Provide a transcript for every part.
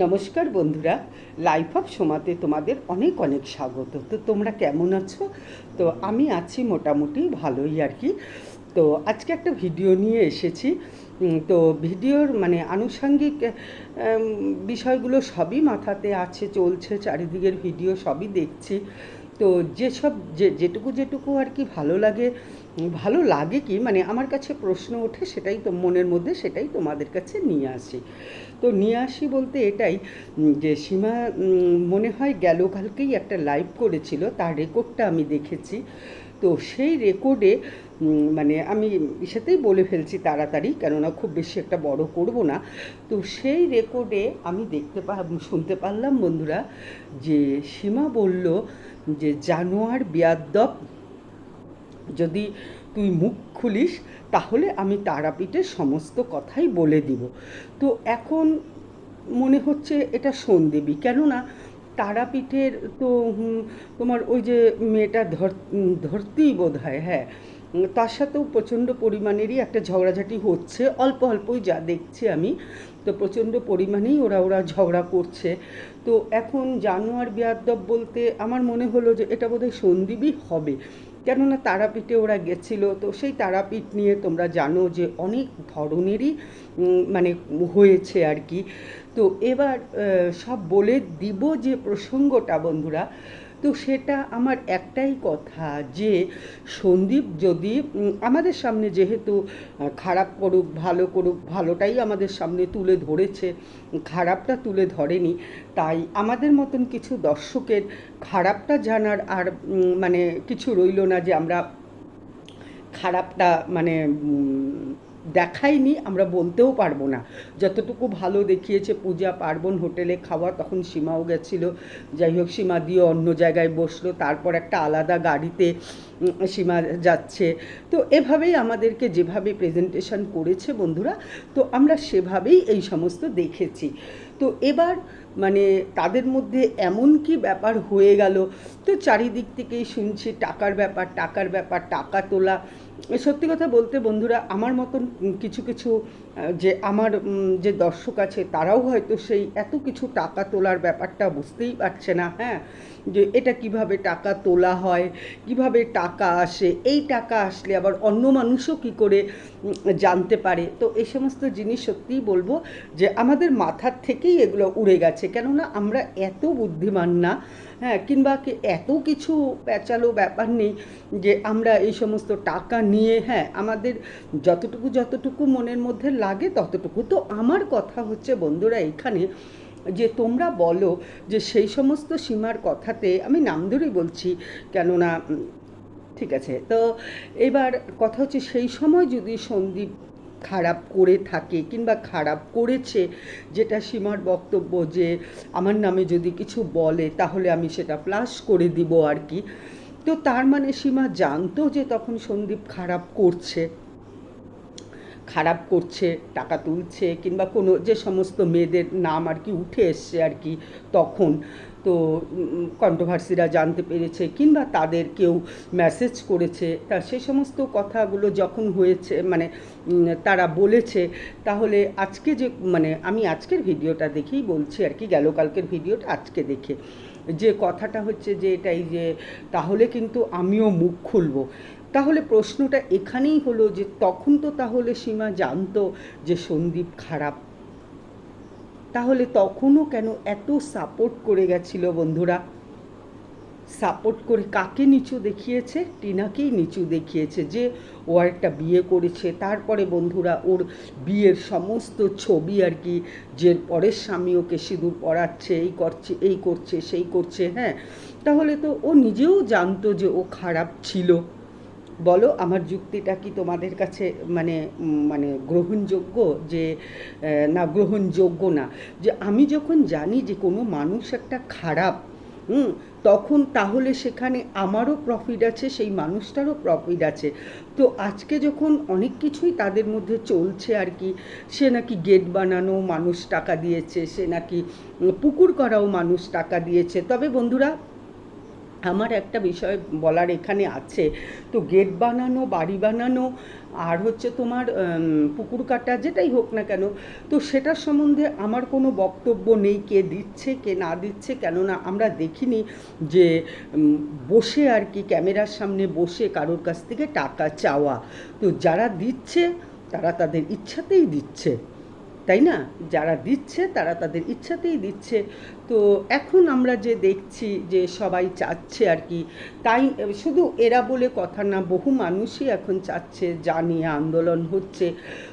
নমস্কার বন্ধুরা life of সোমাতে তোমাদের অনেক অনেক স্বাগত। তো তোমরা কেমন আছো? তো আমি আছি মোটামুটি ভালোই আর কি। তো আজকে একটা ভিডিও নিয়ে এসেছি। তো ভিডিওর মানে আনুষঙ্গিক বিষয়গুলো সবই মাথাতে আছে, চলছে, চারিদিকের ভিডিও সবই দেখছি। তো যেসব, যে, যেটুকু যেটুকু আর কি ভালো লাগে ভালো লাগে কি? মানে আমার কাছে প্রশ্ন ওঠে, সেটাই তো মনের মধ্যে, সেটাই তোমাদের কাছে নিয়ে আসি। তো নিয়ে আসি বলতে এটাই যে সীমা মনে হয় গেল কালকেই একটা লাইভ করেছিল, তার রেকর্ডটা আমি দেখেছি। তো সেই রেকর্ডে মানে আমি সেটাই বলে ফেলছি তাড়াতাড়ি, কেননা খুব বেশি একটা বড় করব না। তো সেই রেকর্ডে আমি দেখতে পা, শুনতে পারলাম বন্ধুরা যে সীমা বলল যে, জানোয়ার বিয়াদ্দব যদি তুই মুখ খুলিস, তাহলে আমি তারাপীঠের সমস্ত কথাই বলে দিব। তো এখন মনে হচ্ছে এটা সন্দেবী। কেননা তারাপীঠের তো তোমার ওই যে মেয়েটা ধর, ধরতেই বোধ হয় হ্যাঁ তার সাথেও প্রচণ্ড পরিমাণেরই একটা ঝগড়াঝাটি হচ্ছে। অল্প অল্পই যা দেখছি আমি, তো প্রচণ্ড পরিমাণেই ওরা ওরা ঝগড়া করছে। তো এখন জানোয়ার বিয়াদ্দব বলতে আমার মনে হলো যে এটা বোধহয় সন্দীপই হবে। কেননা তারাপীঠে ওরা গেছিল, তো সেই তারাপীঠ নিয়ে তোমরা জানো যে অনেক ধরনেরই মানে হয়েছে আর কি। তো এবার সব বলে দিব যে প্রসঙ্গটা বন্ধুরা তো সেটা আমার একটাই কথা যে সন্দীপ যদি আমাদের সামনে যেহেতু খারাপ করুক, ভালো করুক, ভালোটাই আমাদের সামনে তুলে ধরেছে, খারাপটা তুলে ধরেনি, তাই আমাদের মতন কিছু দর্শকের খারাপটা জানার আর মানে কিছু রইল না যে আমরা খারাপটা মানে উম, দেখাইনি আমরা বলতেও পারব না। যতটুকু ভালো দেখিয়েছে পূজা পার্বণ হোটেলে খাওয়া তখন সীমাও গেছিল। যাই হোক সীমা দিয়ে অন্য জায়গায় বসল তারপর একটা আলাদা গাড়িতে সীমা যাচ্ছে। তো এভাবেই আমাদেরকে যেভাবে প্রেজেন্টেশন করেছে বন্ধুরা তো আমরা সেভাবেই এই সমস্ত দেখেছি। তো এবার মানে তাদের মধ্যে এমন কি ব্যাপার হয়ে গেল? তো চারিদিক থেকেই শুনছি টাকার ব্যাপার টাকার ব্যাপার টাকা তোলা সত্যি কথা বলতে বন্ধুরা আমার মতন কিছু কিছু যে আমার যে দর্শক আছে, তারাও হয়তো সেই এত কিছু টাকা তোলার ব্যাপারটা বুঝতেই পারছে না হ্যাঁ? যে এটা কীভাবে টাকা তোলা হয়, কীভাবে টাকা আসে, এই টাকা আসলে আবার অন্য মানুষও কি করে জানতে পারে? তো এই সমস্ত জিনিস সত্যিই বলব যে আমাদের মাথার থেকেই এগুলো উড়ে গেছে। কেননা আমরা এত বুদ্ধিমান না হ্যাঁ? কিংবা এত কিছু প্যাচালো ব্যাপার নেই যে আমরা এই সমস্ত টাকা নিয়ে হ্যাঁ? আমাদের যতটুকু যতটুকু মনের মধ্যে লাগে ততটুকু। তো আমার কথা হচ্ছে, বন্ধুরা, এখানে যে তোমরা বলো যে সেই সমস্ত সীমার কথাতে আমি নাম ধরেই বলছি, কেননা ঠিক আছে। তো এবার কথা হচ্ছে, সেই সময় যদি সন্দীপ খারাপ করে থাকে কিংবা খারাপ করেছে যেটা সীমার বক্তব্য যে আমার নামে যদি কিছু বলে তাহলে আমি সেটা প্লাস করে দিব আর কি, তো তার মানে সীমা জানতো যে তখন সন্দীপ খারাপ করছে। খারাপ করছে, টাকা তুলছে কিংবা কোনো যে সমস্ত মেয়েদের নাম আর কি উঠে এসছে আর কি তখন, তো কন্ট্রোভার্সিরা জানতে পেরেছে কিংবা তাদের কেউ মেসেজ করেছে, তা সে সমস্ত কথাগুলো যখন হয়েছে মানে তারা বলেছে, তাহলে আজকে যে মানে আমি আজকের ভিডিওটা দেখেই বলছি আর কি, গেল কালকের ভিডিওটা আজকে দেখে। যে কথাটা হচ্ছে যে এটাই যে, তাহলে কিন্তু আমিও মুখ খুলবো। তাহলে প্রশ্নটা এখানেই হলো যে তখন তো তাহলে সীমা জানতো যে সন্দীপ খারাপ। তাহলে তখনও কেন এত সাপোর্ট করে গেছিল বন্ধুরা? সাপোর্ট করে কাকে নিচু দেখিয়েছে? টিনাকেই নিচু দেখিয়েছে যে ও একটা বিয়ে করেছে। তারপরে বন্ধুরা ওর বিয়ের সমস্ত ছবি আর কি যে পরের স্বামী ওকে সিঁদুর পড়াচ্ছে এই করছে এই করছে, সেই করছে হ্যাঁ। তাহলে তো ও নিজেও জানতো যে ও খারাপ ছিল। বলো, আমার যুক্তিটা কি তোমাদের কাছে মানে মানে গ্রহণযোগ্য যে না গ্রহণযোগ্য না? যে আমি যখন জানি যে কোনো মানুষ একটা খারাপ, হুম, তখন তাহলে সেখানে আমারও প্রফিট আছে, সেই মানুষটারও প্রফিট আছে। তো আজকে যখন অনেক কিছুই তাদের মধ্যে চলছে আর কি, সে নাকি গেট বানানো মানুষ টাকা দিয়েছে, সে নাকি পুকুর করাও মানুষ টাকা দিয়েছে। তবে বন্ধুরা আমার একটা বিষয় বলার এখানে আছে। তো গেট বানানো, বাড়ি বানানো, আর হচ্ছে তোমার পুকুর কাটা, যেটাই হোক না কেন, তো সেটার সম্বন্ধে আমার কোনো বক্তব্য নেই, কে দিচ্ছে, কে না দিচ্ছে, কেননা আমরা দেখিনি যে বসে আর কি ক্যামেরার সামনে বসে কারোর কাছ থেকে টাকা চাওয়া। তো যারা দিচ্ছে, তারা তাদের ইচ্ছাতেই দিচ্ছে। তাই না? যারা দিচ্ছে তারা তাদের ইচ্ছাতেই দিচ্ছে। তো এখন আমরা যে দেখছি যে সবাই চাচ্ছে আর কি, তাই শুধু এরা বলে কথা না, বহু মানুষই এখন চাচ্ছে যা নিয়ে আন্দোলন হচ্ছে।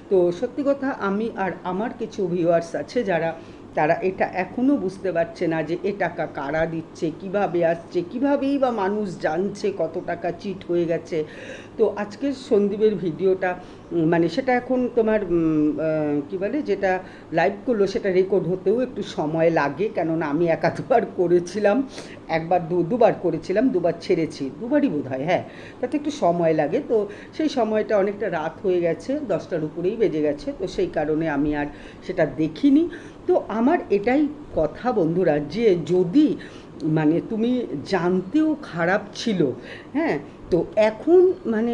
তো সত্যি কথা আমি আর আমার কিছু ভিউয়ার্স আছে যারা, তারা এটা এখনও বুঝতে পারছে না যে এ টাকা কারা দিচ্ছে, কীভাবে আসছে, কিভাবেই বা মানুষ জানছে কত টাকা চিট হয়ে গেছে। তো আজকের সন্দীপের ভিডিওটা মানে সেটা এখন তোমার কি বলে, যেটা লাইভ করল সেটা রেকর্ড হতেও একটু সময় লাগে, কেননা আমি একা দুবার করেছিলাম, একবার দু, দুবার করেছিলাম, দুবার ছেড়েছি, দুবারই বোধ হয় হ্যাঁ তাতে একটু সময় লাগে, তো সেই সময়টা অনেকটা রাত হয়ে গেছে, দশটার উপরেই বেজে গেছে, তো সেই কারণে আমি আর সেটা দেখিনি। তো আমার এটাই কথা বন্ধুরা, যে যদি মানে তুমি জানতেও খারাপ ছিল হ্যাঁ তো এখন মানে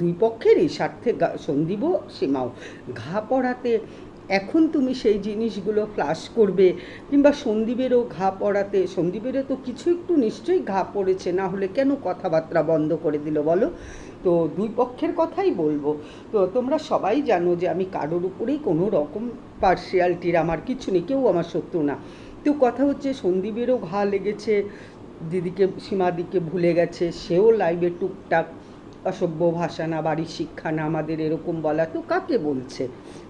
দুই পক্ষেরই স্বার্থে সন্দীপও সীমাও। ঘা পড়াতে এখন তুমি সেই জিনিসগুলো ফ্লাশ করবে, কিংবা সন্দীপেরও ঘা পড়াতে সন্দীপেরও তো কিছু একটু নিশ্চয়ই ঘা পড়েছে, না হলে কেন কথাবার্তা বন্ধ করে দিল বলো? তো দুই পক্ষের কথাই বলব। তো তোমরা সবাই জানো যে আমি কারোর উপরেই কোনো রকম পার্সিয়ালিটির আমার কিছু নেই, কেউ আমার শত্রু না। তো কথা হচ্ছে সন্দীপেরও ঘা লেগেছে দিদিকে সীমাদিকে ভুলে গেছে, সেও লাইভে টুকটাক অসভ্য ভাষা না, বাড়ির শিক্ষা না, আমাদের এরকম বলা। তো কাকে বলছে?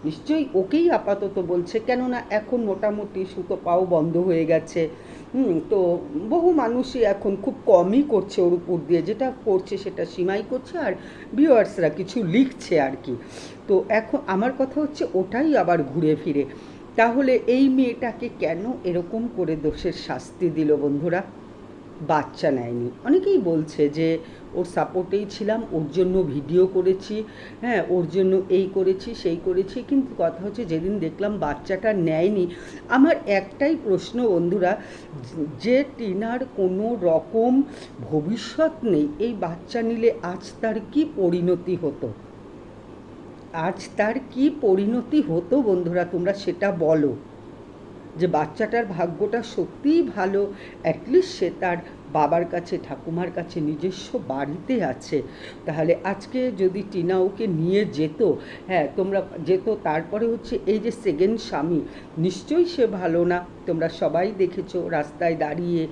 নিশ্চয়ই ওকেই আপাতত বলছে, কেননা এখন মোটামুটি সুতো পাও বন্ধ হয়ে গেছে। তো বহু মানুষই এখন খুব কমই করছে ওর উপর দিয়ে। যেটা করছে সেটা সীমাই করছে আর ভিউয়ার্সরা কিছু লিখছে আর কি। তো এখন আমার কথা হচ্ছে ওটাই আবার ঘুরে ফিরে। তাহলে এই মেয়েটাকে কেন এরকম করে দোষের শাস্তি দিল বন্ধুরা? বাচ্চা নেয়নি। অনেকেই বলছে যে, ওর সাপোর্টেই ছিলাম, ওর জন্য ভিডিও করেছি হ্যাঁ ওর জন্য এই করেছি, সেই করেছি। কিন্তু কথা হচ্ছে, যেদিন দেখলাম বাচ্চাটা নেয়নি, আমার একটাই প্রশ্ন বন্ধুরা, যে টিনার কোনো রকম ভবিষ্যৎ নেই, এই বাচ্চা নিলে আজ তার কি পরিণতি হতো? আজ তার কি পরিণতি হতো বন্ধুরা, তোমরা সেটা বলো। যে বাচ্চাটার ভাগ্যটা সত্যিই ভালো অ্যাটলিস্ট সে তার বাবার কাছে, ঠাকুমার কাছে, নিজস্ব বাড়িতে আছে। তাহলে আজকে যদি টিনা ওকে নিয়ে যেত হ্যাঁ তোমরা যেত, তারপরে হচ্ছে এই যে সেকেন্ড স্বামী, নিশ্চয়ই সে ভালো না। তোমরা সবাই দেখেছ রাস্তায় দাঁড়িয়ে,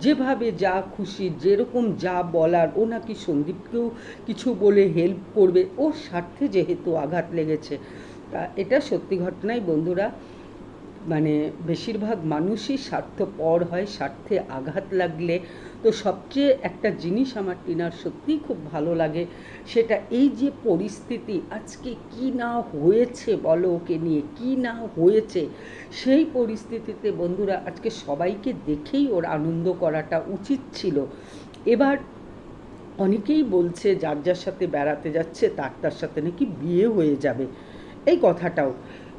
যেভাবে যা খুশি, যেরকম যা বলার, ও নাকি সন্দীপকেও কিছু বলে হেল্প করবে। ওর স্বার্থে যেহেতু আঘাত লেগেছে। তা এটা সত্যি ঘটনাই, বন্ধুরা। মানে বেশিরভাগ মানুষই স্বার্থপর হয়, স্বার্থে আঘাত লাগলে। তো সবচেয়ে একটা জিনিস আমার টিনার সত্যিই খুব ভালো লাগে, সেটা এই যে পরিস্থিতি, আজকে কি না হয়েছে বলো ওকে নিয়ে, কি না হয়েছে? সেই পরিস্থিতিতে বন্ধুরা, আজকে সবাইকে দেখেই ওর আনন্দ করাটা উচিত ছিল। এবার অনেকেই বলছে, যার যার সাথে বেড়াতে যাচ্ছে, তার তার সাথে নাকি বিয়ে হয়ে যাবে। এই কথাটাও।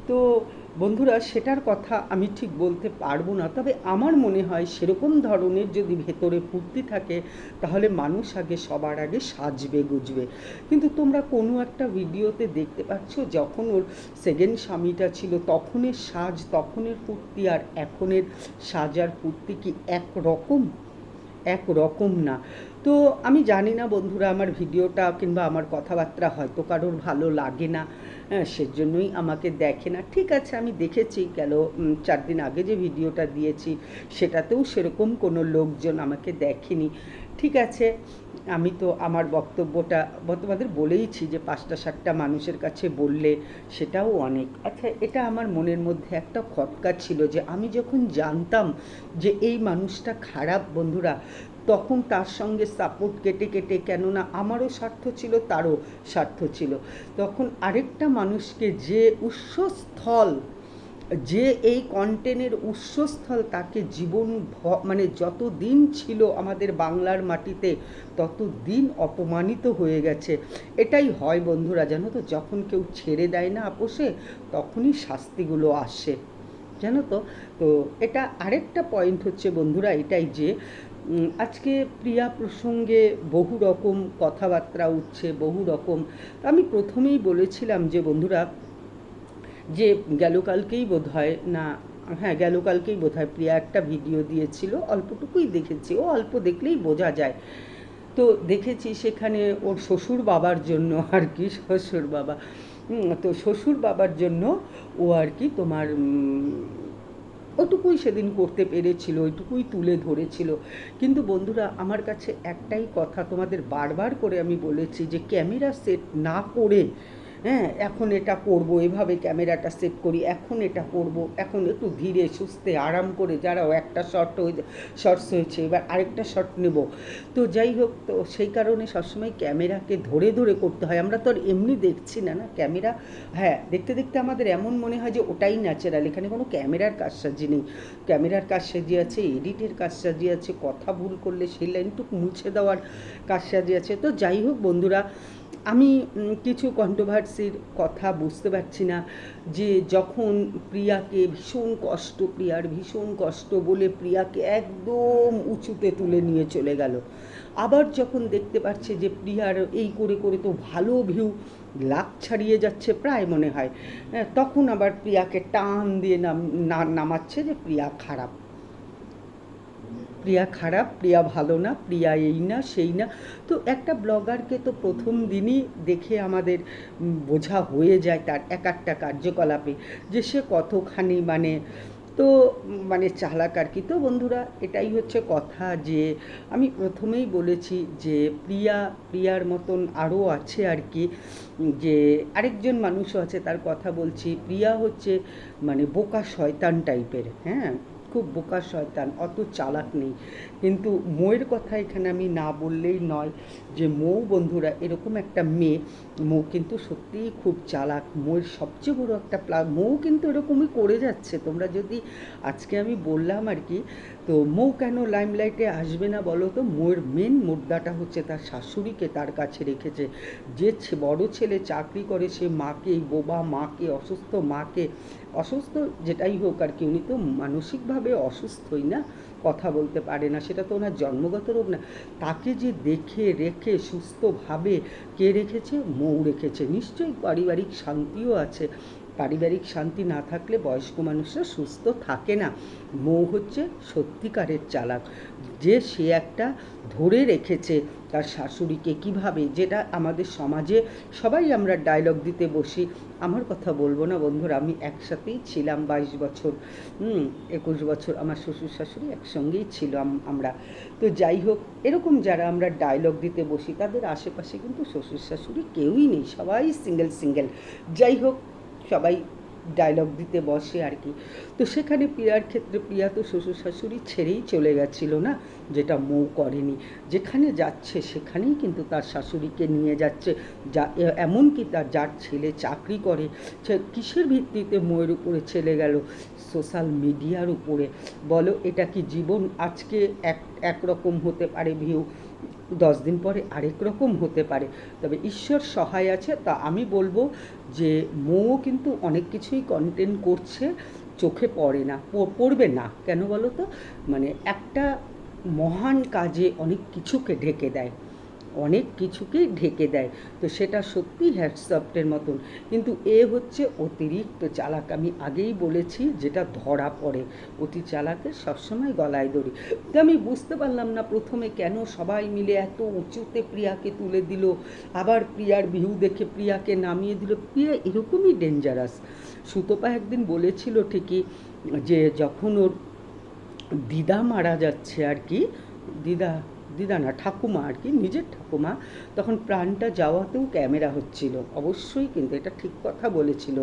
তো বন্ধুরা, সেটার কথা আমি ঠিক বলতে পারব না, তবে আমার মনে হয় সেরকম ধরনের যদি ভেতরে ফুর্তি থাকে, তাহলে মানুষ আগে সবার আগে সাজবে, গুজবে। কিন্তু তোমরা কোনো একটা ভিডিওতে দেখতে পাচ্ছ, যখন ওর সেকেন্ড স্বামীটা ছিল, তখনের সাজ, তখনের ফুর্তি, আর এখনের সাজ আর ফুর্তি কি এক রকম এক রকম না। তো আমি জানি না বন্ধুরা আমার ভিডিওটা কিংবা আমার কথাবার্তা হয়তো কারোর ভালো লাগে না হ্যাঁ সেজন্যই আমাকে দেখে না। ঠিক আছে আমি দেখেছি উম, চার দিন আগে যে ভিডিওটা দিয়েছি সেটাতেও সেরকম কোনো লোকজন আমাকে দেখেনি। ঠিক আছে আমি তো আমার বক্তব্যটা তোমাদের বলেইছি যে পাঁচটা সাতটা মানুষের কাছে বললে সেটাও অনেক। আচ্ছা এটা আমার মনের মধ্যে একটা খটকা ছিল যে আমি যখন জানতাম যে এই মানুষটা খারাপ বন্ধুরা তখন তার সঙ্গে সাপোর্ট কেটে কেটে, কেননা আমারও স্বার্থ ছিল, তারও স্বার্থ ছিল। তখন আরেকটা মানুষকে যে উৎসস্থল যে এই কন্টেনের উৎসস্থল তাকে জীবন মানে যত দিন ছিল আমাদের বাংলার মাটিতে তত দিন অপমানিত হয়ে গেছে। এটাই হয় বন্ধুরা, জানো তো, যখন কেউ ছেড়ে দেয় না আপোষে, তখনই শাস্তিগুলো আসে। জানো তো? তো এটা আরেকটা পয়েন্ট হচ্ছে বন্ধুরা এটাই যে আজকে প্রিয়া প্রসঙ্গে বহু রকম কথাবার্তা উঠছে, বহু রকম। আমি প্রথমেই বলেছিলাম যে বন্ধুরা, যে গেল কালকেই বোধ হয় না হ্যাঁ গেল কালকেই বোধ হয় প্রিয়া একটা ভিডিও দিয়েছিল, অল্পটুকুই দেখেছি। ও অল্প দেখলেই বোঝা যায়। তো দেখেছি সেখানে ওর শ্বশুর বাবার জন্য আর কি শ্বশুর বাবা তো শ্বশুর বাবার জন্য ও আর কি তোমার ওটুকুই সেদিন করতে পেরেছিল, ওইটুকুই তুলে ধরেছিল। কিন্তু বন্ধুরা, আমার কাছে একটাই কথা তোমাদের বারবার করে আমি বলেছি যে ক্যামেরা সেট না করে হ্যাঁ এখন এটা করব, এভাবে ক্যামেরাটা সেট করি, এখন এটা করব, এখন একটু ধীরে সুস্থে আরাম করে যারাও একটা শর্ট হয়ে শর্টস হয়েছে, এবার আরেকটা শর্ট নেব। তো যাই হোক, তো সেই কারণে সবসময় ক্যামেরাকে ধরে ধরে করতে হয়। আমরা তো আর এমনি দেখছি না না? ক্যামেরা হ্যাঁ দেখতে দেখতে আমাদের এমন মনে হয় যে ওটাই ন্যাচারাল এখানে কোনো ক্যামেরার কাজসাজি নেই। ক্যামেরার কাজসাজি আছে, এডিটের কাজসাজি আছে, কথা ভুল করলে সেই লাইনটুকু মুছে দেওয়ার কাজসাজি আছে। তো যাই হোক বন্ধুরা আমি কিছু কন্ট্রোভার্সির কথা বুঝতে পারছি না যে যখন প্রিয়াকে ভীষণ কষ্ট প্রিয়ার ভীষণ কষ্ট বলে প্রিয়াকে একদম উঁচুতে তুলে নিয়ে চলে গেল। আবার যখন দেখতে পাচ্ছে যে প্রিয়ার এই করে করে তো ভালো ভিউ লাখ ছাড়িয়ে যাচ্ছে প্রায় মনে হয় হ্যাঁ, তখন আবার প্রিয়াকে টান দিয়ে নাম নামাচ্ছে যে প্রিয়া খারাপ। প্রিয়া খারাপ, প্রিয়া ভালো না, প্রিয়া এই না, সেই না। তো একটা ব্লগারকে তো প্রথম দিনই দেখে আমাদের বোঝা হয়ে যায় তার এক একটা কার্যকলাপে যে সে কতখানি মানে তো মানে চালাক আর কি। তো বন্ধুরা, এটাই হচ্ছে কথা যে আমি প্রথমেই বলেছি যে প্রিয়া, প্রিয়ার মতন আরও আছে আর কি, যে আরেকজন মানুষও আছে তার কথা বলছি। প্রিয়া হচ্ছে মানে বোকা শয়তান টাইপের হ্যাঁ? খুব বোকা শয়তান, অত চালাক নেই। কিন্তু মৌয়ের কথা এখানে আমি না বললেই নয় যে মৌ বন্ধুরা এরকম একটা মেয়ে, মৌ কিন্তু সত্যিই খুব চালাক। মৌয়ের সবচেয়ে বড় একটা প্লা, মৌ কিন্তু এরকমই করে যাচ্ছে। তোমরা যদি আজকে আমি বললাম আর কি, তো মৌ কেন লাইমলাইটে আসবে না বলো তো? মৌয়ের মেন মুদ্রাটা হচ্ছে তার শাশুড়িকে তার কাছে রেখেছে। যে বড় ছেলে চাকরি করে সে মাকে, বোবা মাকে, অসুস্থ মাকে অসুস্থ যেটাই হোক আর কি, উনি তো মানসিকভাবে অসুস্থই না, কথা বলতে পারে না, সেটা তো ওনার জন্মগত রোগ না। তাকে যে দেখে, রেখে, সুস্থভাবে কে রেখেছে? মৌ রেখেছে। নিশ্চয়ই পারিবারিক শান্তিও আছে। পারিবারিক শান্তি না থাকলে বয়স্ক মানুষরা সুস্থ থাকে না। মৌ হচ্ছে সত্যিকারের চালাক। যে সে একটা ধরে রেখেছে তার শাশুড়িকে কীভাবে, যেটা আমাদের সমাজে সবাই আমরা ডায়লগ দিতে বসি আমার কথা বলব না বন্ধুরা, আমি একসাথেই ছিলাম বাইশ বছর একুশ বছর আমার শ্বশুর শাশুড়ি একসঙ্গেই ছিলাম আমরা। তো যাই হোক, এরকম যারা আমরা ডায়লগ দিতে বসি, তাদের আশেপাশে কিন্তু শ্বশুর শাশুড়ি কেউই নেই, সবাই সিঙ্গেল সিঙ্গেল যাই হোক, সবাই ডায়লগ দিতে বসে আর কি। তো সেখানে প্রিয়ার ক্ষেত্রে প্রিয়া তো শ্বশুর শাশুড়ি ছেড়েই চলে গেছিল না, যেটা মৌ করেনি। যেখানে যাচ্ছে সেখানেই কিন্তু তার শাশুড়িকে নিয়ে যাচ্ছে, যা এমনকি তার যার ছেলে চাকরি করে, সে কিসের ভিত্তিতে মৌয়ের উপরে ছেলে গেল? সোশ্যাল মিডিয়ার উপরে। বলো, এটা কি জীবন আজকে এক, একরকম হতে পারে ভিউ দশ দিন পরে আরেক রকম হতে পারে। তবে ঈশ্বর সহায় আছে, তা আমি বলব যে মৌ কিন্তু অনেক কিছুই কন্টেন্ট করছে, চোখে পড়ে না পড়বে না। কেন বলো তো? মানে একটা মহান কাজে অনেক কিছুকে ঢেকে দেয়। অনেক কিছুকেই ঢেকে দেয়। তো সেটা সত্যি হ্যাটসঅফটের মতন। কিন্তু এ হচ্ছে অতিরিক্ত চালাক। আমি আগেই বলেছি যেটা ধরা পড়ে। অতি চালাকের সবসময় গলায় দড়ি। তো আমি বুঝতে পারলাম না প্রথমে কেন সবাই মিলে এত উঁচুতে প্রিয়াকে তুলে দিল। আবার প্রিয়ার ভিউ দেখে প্রিয়াকে নামিয়ে দিল। প্রিয়া এরকমই ডেঞ্জারাস সুতপা একদিন বলেছিল ঠিকই যে যখন ওর দিদা মারা যাচ্ছে আর কি, দিদা দিদা না ঠাকুমা আর কি, নিজের ঠাকুমা, তখন প্রাণটা যাওয়াতেও ক্যামেরা হচ্ছিল। অবশ্যই কিন্তু এটা ঠিক কথা বলেছিল।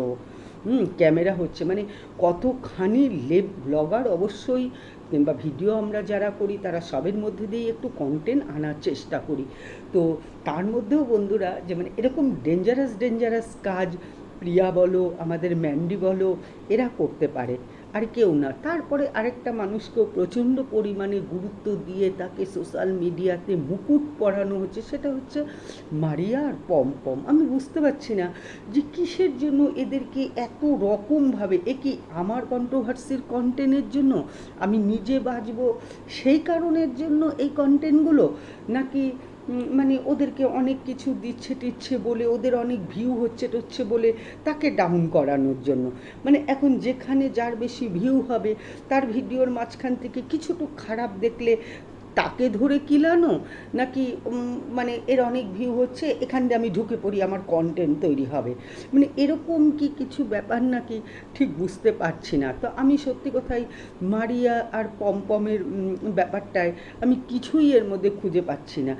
হুম, ক্যামেরা হচ্ছে মানে কতখানি লেব ব্লগার অবশ্যই, কিংবা ভিডিও আমরা যারা করি, তারা সবের মধ্যে দিয়েই একটু কন্টেন্ট আনার চেষ্টা করি। তো তার মধ্যেও বন্ধুরা, যে মানে এরকম ডেঞ্জারাস ডেঞ্জারাস কাজ, প্রিয়া বলো, আমাদের ম্যান্ডি বলো, এরা করতে পারে। আর কেউ না। তারপরে আরেকটা মানুষকেও প্রচণ্ড পরিমাণে গুরুত্ব দিয়ে তাকে সোশ্যাল মিডিয়াতে মুকুট পরানো হচ্ছে, সেটা হচ্ছে মারিয়া আর পমপম আমি বুঝতে পারছি না যে কিসের জন্য এদেরকে এত রকমভাবে, এ কি আমার কন্ট্রোভার্সির কন্টেন্টের জন্য আমি নিজে বাঁচবো সেই কারণের জন্য এই কন্টেন্টগুলো নাকি মানে ওদেরকে অনেক কিছু দিচ্ছে টিচ্ছে বলে, ওদের অনেক ভিউ হচ্ছে টচ্ছে বলে তাকে ডাউন করানোর জন্য। মানে এখন যেখানে যার বেশি ভিউ হবে, তার ভিডিওর মাঝখান থেকে কিছুটু খারাপ দেখলে তাকে ধরে কিলানো নাকি মানে এর অনেক ভিউ হচ্ছে, এখান দিয়ে আমি ঢুকে পড়ি, আমার কন্টেন্ট তৈরি হবে। মানে এরকম কি কিছু ব্যাপার নাকি ঠিক বুঝতে পারছি না। তো আমি সত্যি কথাই মারিয়া আর পমপমের ব্যাপারটায় আমি কিছুই এর মধ্যে খুঁজে পাচ্ছি না।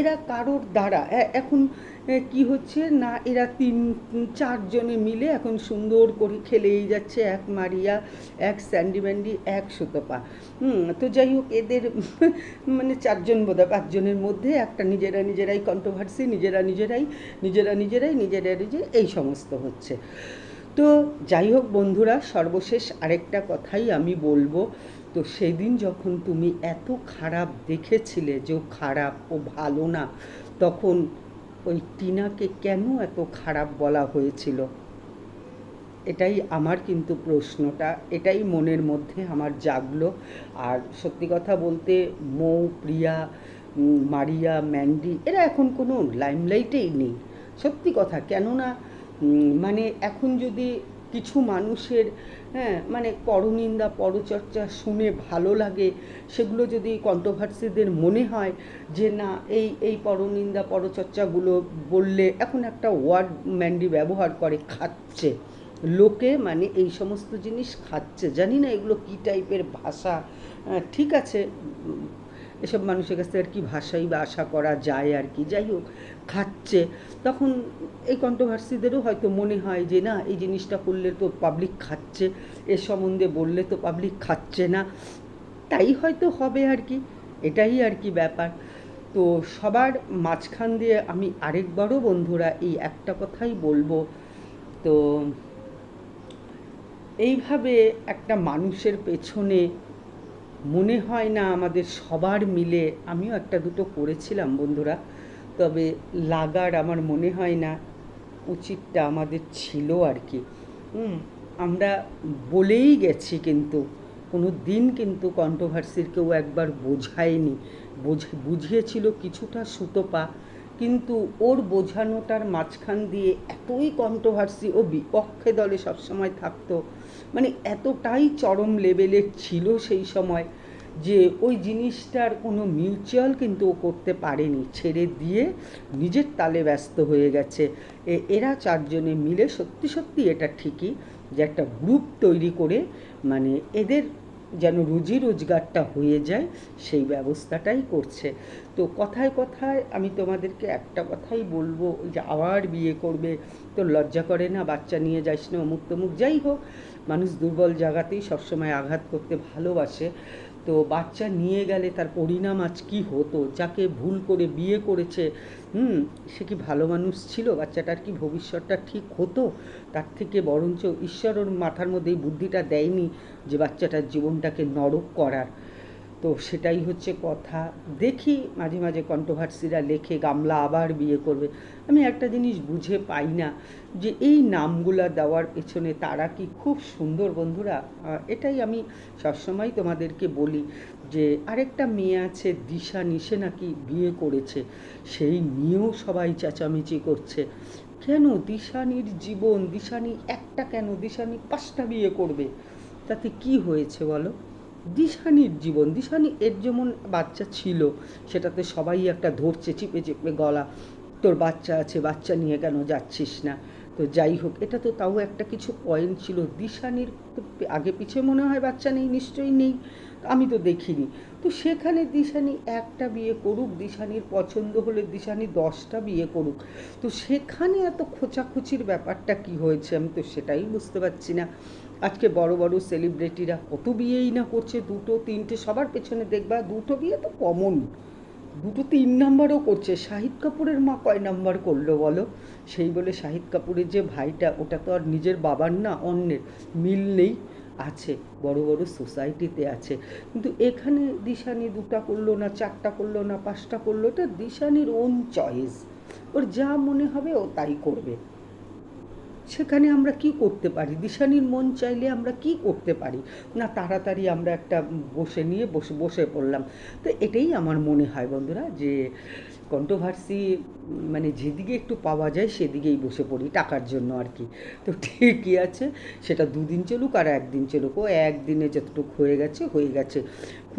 এরা কারোর দ্বারা এখন কি হচ্ছে? না, এরা তিন, চারজনে মিলে এখন সুন্দর করে খেলেই যাচ্ছে। এক মারিয়া, এক স্যান্ডি ম্যান্ডি, এক সুতপা। হুম, তো যাই হোক, এদের মানে চারজন বোধ হয়, পাঁচজনের মধ্যে একটা নিজেরা নিজেরাই কন্ট্রোভার্সি নিজেরা নিজেরাই নিজেরা নিজেরাই, নিজেরা নিজে, এই সমস্ত হচ্ছে। তো যাই হোক বন্ধুরা, সর্বশেষ আরেকটা কথাই আমি বলব। তো সেদিন যখন তুমি এত খারাপ দেখেছিলে যে খারাপ, ও ভালো না, তখন ওই টিনাকে কেন এত খারাপ বলা হয়েছিল? এটাই আমার কিন্তু প্রশ্নটা, এটাই মনের মধ্যে আমার জাগলো। আর সত্যি কথা বলতে, মৌ, প্রিয়া মারিয়া, ম্যান্ডি, এরা এখন কোনো লাইমলাইটেই নেই। সত্যি কথা, কেননা মানে এখন যদি কিছু মানুষের হ্যাঁ মানে পরনিন্দা, পরচর্চা শুনে ভালো লাগে। সেগুলো যদি কন্ট্রোভার্সিদের মনে হয় যে, না, এই এই পরনিন্দা, পরচর্চাগুলো বললে এখন একটা ওয়ার্ড ম্যান্ডি ব্যবহার করে, খাচ্ছে। লোকে মানে এই সমস্ত জিনিস খাচ্ছে। জানি না এগুলো কী টাইপের ভাষা। ঠিক আছে, এসব মানুষের কাছ থেকে আর কি ভাষাই বা আশা করা যায় আর কি। যাই হোক, খাচ্ছে। তখন এই কন্ট্রোভার্সিদেরও হয়তো মনে হয় যে, না, এই জিনিসটা করলে তো পাবলিক খাচ্ছে, এ সম্বন্ধে বললে তো পাবলিক খাচ্ছে না। তাই হয়তো হবে আর কি, এটাই আর কি ব্যাপার। তো সবার মাঝখান দিয়ে আমি আরেকবারও বন্ধুরা এই একটা কথাই বলব। তো এইভাবে একটা মানুষের পেছনে মনে হয় না আমাদের সবার মিলে, আমিও একটা দুটো করেছিলাম বন্ধুরা। তবে লাগার আমার মনে হয় না উচিতটা আমাদের ছিল আর কি। হুম, আমরা বলেই গেছি কিন্তু কোনো দিন কিন্তু কন্ট্রোভার্সির কেউ একবার বোঝায়নি। বোঝ- বুঝিয়েছিল কিছুটা সুতোপা কিন্তু ওর বোঝানোটার মাঝখান দিয়ে এতই কন্ট্রোভার্সি ও বিপক্ষে দলে সবসময় থাকতো মানে এতটাই চরম লেভেলের ছিল সেই সময় যে ওই জিনিসটার কোনো মিউচুয়াল কিন্তু ও করতে পারেনি, ছেড়ে দিয়ে নিজের তালে ব্যস্ত হয়ে গেছে। এরা চারজনে মিলে সত্যি সত্যি এটা ঠিকই যে একটা গ্রুপ তৈরি করে মানে এদের যেন রুজি রোজগারটা হয়ে যায় সেই ব্যবস্থাটাই করছে। তো কথায় কথায় আমি তোমাদেরকে একটা কথাই বলব যে আবার বিয়ে করবে তো লজ্জা করে না, বাচ্চা নিয়ে যাইস না, অমুক তমুক, যাই হোক, মানুষ দুর্বল জায়গাতেই সবসময় আঘাত করতে ভালোবাসে। তো বাচ্চা নিয়ে গেলে তার পরিণাম আজ কী হতো? যাকে ভুল করে বিয়ে করেছে, হুম, সে কি ভালো মানুষ ছিল? বাচ্চাটার কি ভবিষ্যৎটা ঠিক হতো? তার থেকে বরঞ্চ ঈশ্বর ওর মাথার মধ্যে এই বুদ্ধিটা দেয়নি যে বাচ্চাটার জীবনটাকে নরক করার। তো সেটাই হচ্ছে কথা। দেখি মাঝে মাঝে কন্ট্রোভার্সিরা লেখে, গামলা আবার বিয়ে করবে। আমি একটা জিনিস বুঝে পাই না যে এই নামগুলা দেওয়ার পেছনে তারা কি খুব সুন্দর বন্ধুরা? এটাই আমি সবসময় তোমাদেরকে বলি যে আরেকটা মেয়ে আছে দিশা নিশে নাকি বিয়ে করেছে। সেই নিয়েও সবাই চেঁচামেচি করছে। কেন দিশানির জীবন, দিশানি একটা কেন? দিশানি পাঁচটা বিয়ে করবে। তাতে কি হয়েছে বলো? দিশানির জীবন, দিশানি এর যেমন বাচ্চা ছিল, সেটাতে সবাই একটা ধরছে চিপে চিপে গলা, তোর বাচ্চা আছে, বাচ্চা নিয়ে কেন যাচ্ছিস না? তো যাই হোক, এটা তো তাও একটা কিছু পয়েন্ট ছিল। দিশানির আগে পিছে মনে হয় বাচ্চা নেই, নিশ্চয়ই নেই, আমি তো দেখিনি। তো সেখানে দিশানি একটা বিয়ে করুক, দিশানির পছন্দ হলে দিশানি দশটা বিয়ে করুক। তো সেখানে এত খোঁচাখুচির ব্যাপারটা কি হয়েছে আমি তো সেটাই বুঝতে পারছি না। আজকে বড় বড় সেলিব্রিটিরা কত বিয়েই না করছে, দুটো, তিনটে, সবার পেছনে দেখবা, দুটো বিয়ে তো কমন দুটো তিন নাম্বারও করছে। শাহিদ কাপুরের মা কয় নাম্বার করল বলো? সেই বলে শাহিদ কাপুরের যে ভাইটা, ওটা তো আর নিজের বাবার না, অন্যের। মিল নেই, আছে, বড় বড় সোসাইটিতে আছে। কিন্তু এখানে দিশানি দুটা করল না, চারটা করল না, পাঁচটা করল, এটা দিশানির ওন চয়েস ওর যা মনে হবে ও তাই করবে। সেখানে আমরা কি করতে পারি? দিশানির মন চাইলে আমরা কি করতে পারি? না, তাড়াতাড়ি আমরা একটা বসে নিয়ে বসে বসে পড়লাম। তো এটাই আমার মনে হয় বন্ধুরা যে কন্ট্রোভার্সি মানে যেদিকে একটু পাওয়া যায় সেদিকেই বসে পড়ি টাকার জন্য আর কি। তো ঠিকই আছে, সেটা দুদিন চলুক আর একদিন চলুক। ও একদিনে যতটুকু হয়ে গেছে হয়ে গেছে।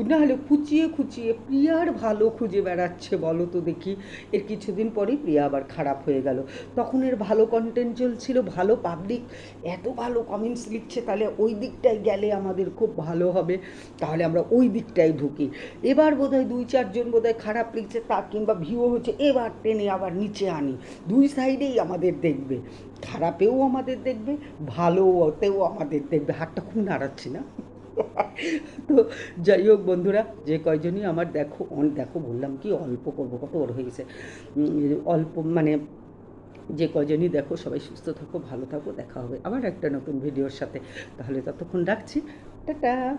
না হলে খুঁচিয়ে খুঁচিয়ে প্রিয়ার ভালো খুঁজে বেড়াচ্ছে, বলো তো দেখি। এর কিছুদিন পরেই প্রিয়া আবার খারাপ হয়ে গেল। তখন এর ভালো কন্টেন্ট চলছিল, ভালো পাবলিক এত ভালো কমেন্টস লিখছে, তাহলে ওই দিকটায় গেলে আমাদের খুব ভালো হবে। তাহলে আমরা ওই দিকটায় ঢুকি। এবার বোধহয় দুই চারজন বোধহয় খারাপ লিখছে তা কিংবা ভিউ হচ্ছে, এবার টেনে আবার নিচে আনি। দুই সাইডেই আমাদের দেখবে। খারাপেও আমাদের দেখবে, ভালোতেও আমাদের দেখবে। হাতটা খুব নাড়াচ্ছি না? তো যাই হোক বন্ধুরা, যে কয়জনই আমার দেখো, অন- দেখো বললাম কি, অল্প করব, কত ওর হয়ে গেছে। অল্প মানে যে কজনই দেখো, সবাই সুস্থ থাকো, ভালো থাকো, দেখা হবে আবার একটা নতুন ভিডিওর সাথে। তাহলে ততক্ষণ রাখছি। টাটা!